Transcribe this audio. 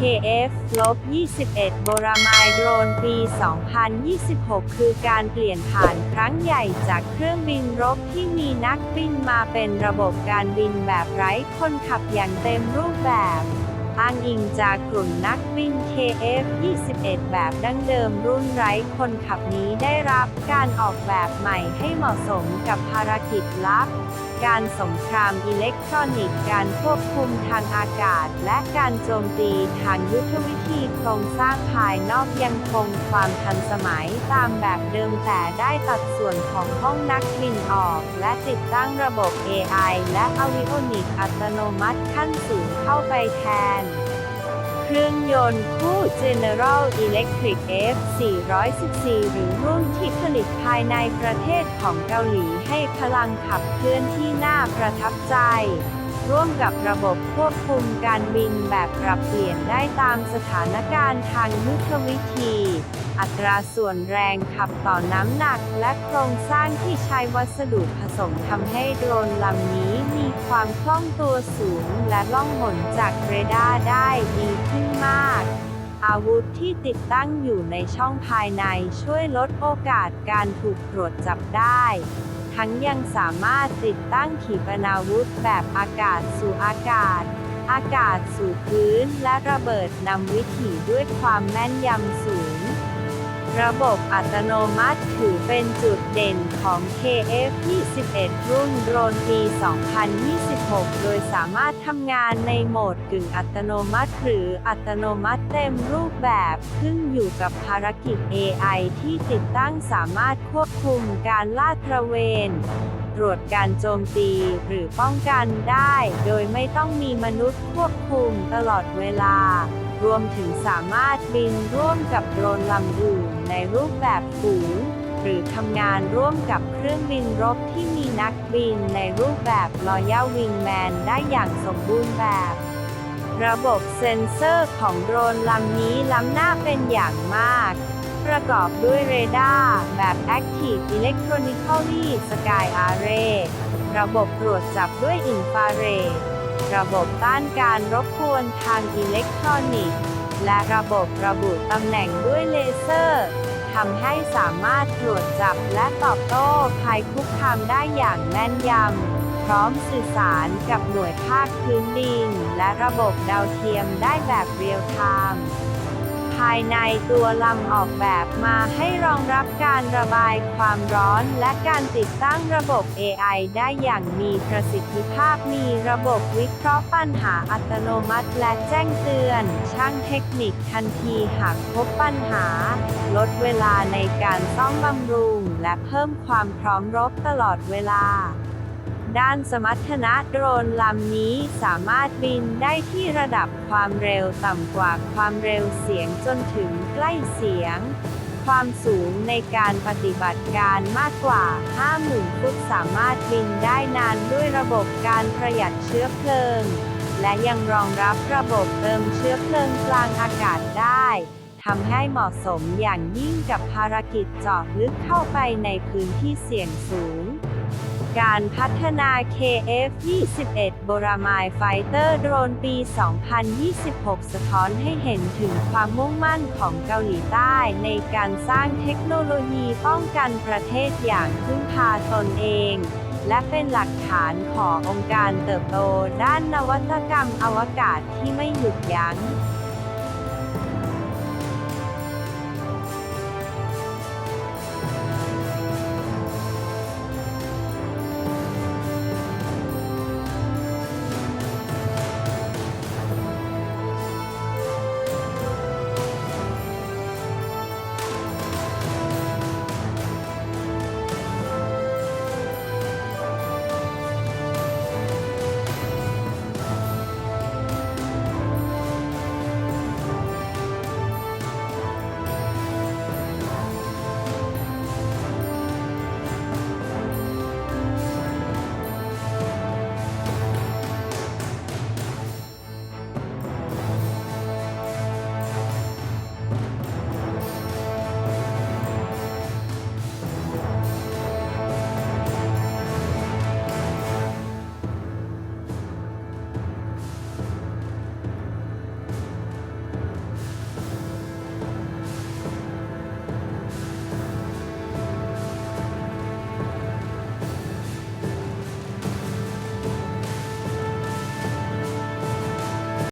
KF-21 โบรามายโดรนปี 2026 คือการเปลี่ยนผ่านครั้งใหญ่จากเครื่องบินรบที่มีนักบินมาเป็นระบบการบินแบบไร้คนขับอย่างเต็มรูปแบบอ้างอิงจากกลุ่มนักบิน KF-21 แบบดั้งเดิมรุ่นไร้คนขับนี้ได้รับการออกแบบใหม่ให้เหมาะสมกับภารกิจลับ การสงครามอิเล็กทรอนิกส์ การควบคุมทางอากาศ และการโจมตีทางยุทธวิธีโครงสร้างภายนอกยังคงความทันสมัยตามแบบเดิมแต่ได้ตัดส่วนของห้องนักบินออก และติดตั้งระบบ AI และอวิโอนิกอัตโนมัติขั้นสูงเข้าไปแทน เครื่องยนต์คู่ General Electric F414 หรือรุ่นที่ผลิตภายในประเทศของเกาหลีให้พลังขับเคลื่อนที่น่าประทับใจ ร่วมกับระบบควบคุมการบินแบบปรับเปลี่ยนได้ตามสถานการณ์ทางยุทธวิธี อัตราส่วนแรงขับต่อน้ำหนัก และโครงสร้างที่ใช้วัสดุผสมทำให้โดรนลำนี้มีความคล่องตัวสูงและล่องหนจากเรดาร์ได้ดีขึ้นมาก อาวุธที่ติดตั้งอยู่ในช่องภายในช่วยลดโอกาสการถูกตรวจจับได้ทั้งยังสามารถติดตั้งขีปนาวุธแบบอากาศสู่อากาศ อากาศสู่พื้นและระเบิดนำวิถีด้วยความแม่นยำสูง ระบบอัตโนมัติถือเป็นจุดเด่นของ KF-21 รุ่นโดรนปี 2026 โดยสามารถทำงานในโหมดกึ่งอัตโนมัติ หรืออัตโนมัติเต็มรูปแบบขึ้นอยู่กับภารกิจ AI ที่ติดตั้งสามารถควบคุมการลาดตระเวนตรวจการโจมตีหรือป้องกันได้ โดยไม่ต้องมีมนุษย์ควบคุมตลอดเวลา รวมถึงสามารถ บินร่วมกับโดรนลำอื่นในรูปแบบฝูง หรือทำงานร่วมกับเครื่องบินรบที่มีนักบินในรูปแบบ Royal Wingman ได้อย่างสมบูรณ์แบบ ระบบเซ็นเซอร์ของโดรนลำนี้ล้ำหน้าเป็นอย่างมาก ประกอบด้วยเรดาร์แบบ Active Electronically Sky Array ระบบตรวจจับด้วยอินฟราเรด ระบบต้านการรบกวนทางอิเล็กทรอนิกส์ และระบบระบุตำแหน่งด้วยเลเซอร์ทำให้สามารถตรวจจับและตอบโต้ภัยคุกคามได้อย่างแม่นยำ พร้อมสื่อสารกับหน่วยภาคพื้นดิน และระบบดาวเทียมได้แบบเรียลไทม์ ภายในตัวลำออกแบบมาให้รองรับการระบายความร้อนและการติดตั้งระบบ AI ได้อย่างมีประสิทธิภาพมีระบบวิเคราะห์ปัญหาอัตโนมัติและแจ้งเตือน ช่างเทคนิคทันทีหากพบปัญหา ลดเวลาในการซ่อมบำรุง และเพิ่มความพร้อมรบตลอดเวลา ด้านสมรรถนะโดรนลำนี้สามารถบินได้ที่ระดับความเร็วต่ำกว่าความเร็วเสียงจนถึงใกล้เสียง ความสูงในการปฏิบัติการมากกว่า 50,000 ฟุตสามารถบินได้นานด้วยระบบการประหยัดเชื้อเพลิง และยังรองรับระบบเติมเชื้อเพลิงกลางอากาศได้ทำให้เหมาะสมอย่างยิ่งกับภารกิจเจาะลึกเข้าไปในพื้นที่เสี่ยงสูง การพัฒนา KF-21 โบรามายไฟเตอร์โดรนปี 2026 สะท้อนให้เห็นถึงความมุ่งมั่นของเกาหลีใต้ ในการสร้างเทคโนโลยีป้องกันประเทศอย่างพึ่งพาตนเอง และเป็นหลักฐานขององค์การเติบโตด้านนวัตกรรมอวกาศที่ไม่หยุดยัง้ง